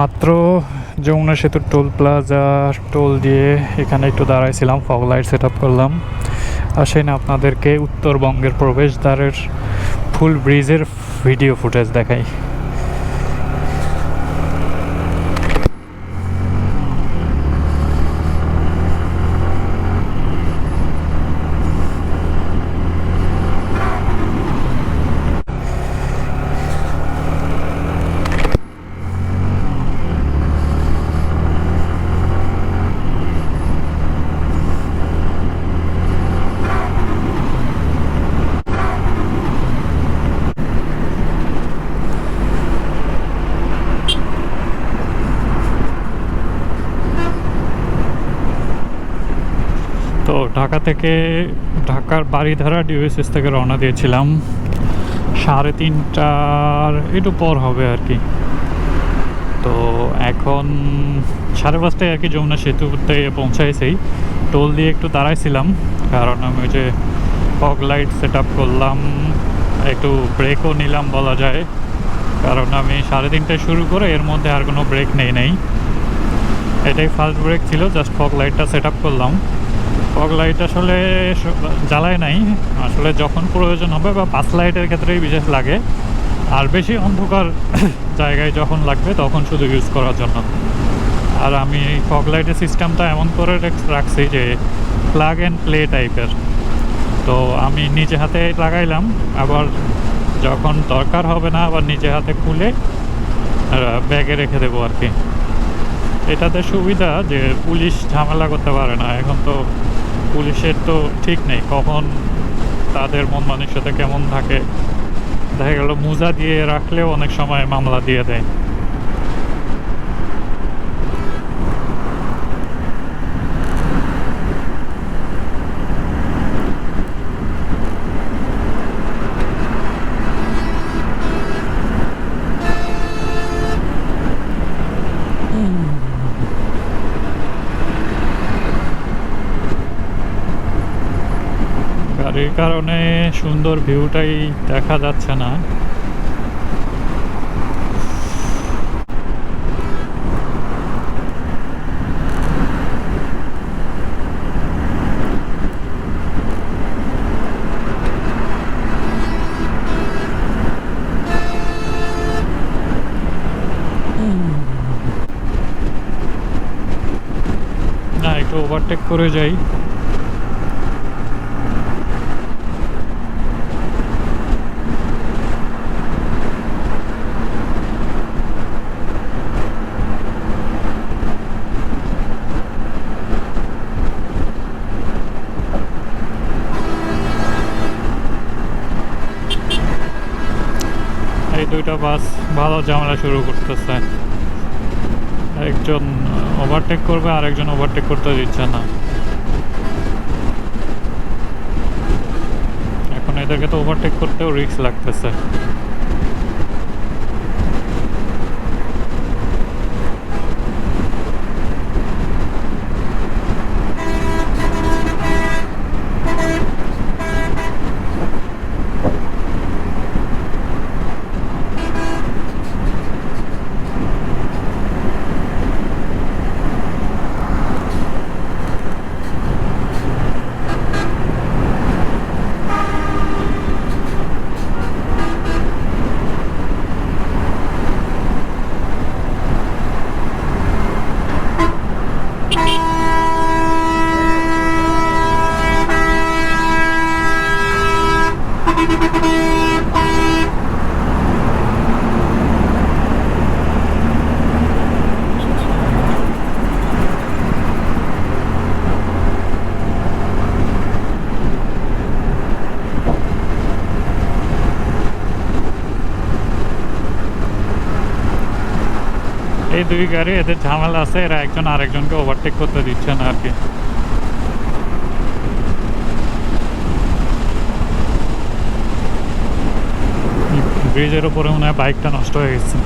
মাত্র যমুনা সেতুর toll plaza toll দিয়ে এখানে একটু দাঁড়াইছিলাম ফগ লাইট সেট আপ করলাম। আসেন আপনাদেরকে উত্তরবঙ্গের প্রবেশদ্বারের ফুল ব্রিজের ভিডিও ফুটেজ দেখাই তো ঢাকা থেকে ঢাকার বাড়িধারা ডিওএসএস থেকে রওনা দিয়েছিলাম। সাড়ে তিনটার একটু পর হবে আর কি। তো এখন সাড়ে পাঁচটায় আর কি যমুনা সেতুতে পৌঁছাইছেই টোল দিয়ে একটু দাঁড়াইছিলাম, কারণ আমি ওই যে ফগ লাইট সেট আপ করলাম, একটু ব্রেকও নিলাম বলা যায়। কারণ আমি সাড়ে তিনটায় শুরু করে এর মধ্যে আর কোনো ব্রেক নেই নেই। এটাই ফার্স্ট ব্রেক ছিল জাস্ট ফগ লাইটটা সেট আপ করলাম। ফগ লাইট আসলে জ্বালায় নাই। আসলে যখন প্রয়োজন হবে বা পাঁচ লাইটের ক্ষেত্রেই বিশেষ লাগে। আর বেশি অন্ধকার জায়গায় যখন লাগবে তখন শুধু ইউজ করার জন্য। আর আমি ফগ লাইটের সিস্টেমটা এমন করে রাখ- রাখছি যে প্লাগ অ্যান্ড প্লে টাইপের তো আমি নিজে হাতে লাগাইলাম, আবার যখন দরকার হবে না আবার নিজে হাতে খুলে ব্যাগে রেখে দেবো আর কি। এটাতে সুবিধা যে পুলিশ ঝামেলা করতে পারে না। এখন তো পুলিশের তো ঠিক নেই, কখন তাদের মন মানসিকতা কেমন থাকে। দেখা গেল মোজা দিয়ে রাখলেও অনেক সময় মামলা দিয়ে দেয়। গাড়ির কারণে সুন্দর ভিউটাই দেখা যাচ্ছে না। না একটু ওভারটেক করে যাই এই দুইটা বাস ভালো ঝামেলা শুরু করতেছে। একজন ওভারটেক করবে আর একজন ওভারটেক করতে দিচ্ছে না। এখন এদেরকে তো ওভারটেক করতেও রিক্স লাগতেছে। এই দুই গাড়ি, এদের ঝামেলা আছে, এরা একজন আরেকজনকে ওভারটেক করতে দিচ্ছে না আর কি ব্রিজের উপরে মনে হয় বাইকটা নষ্ট হয়ে গেছে।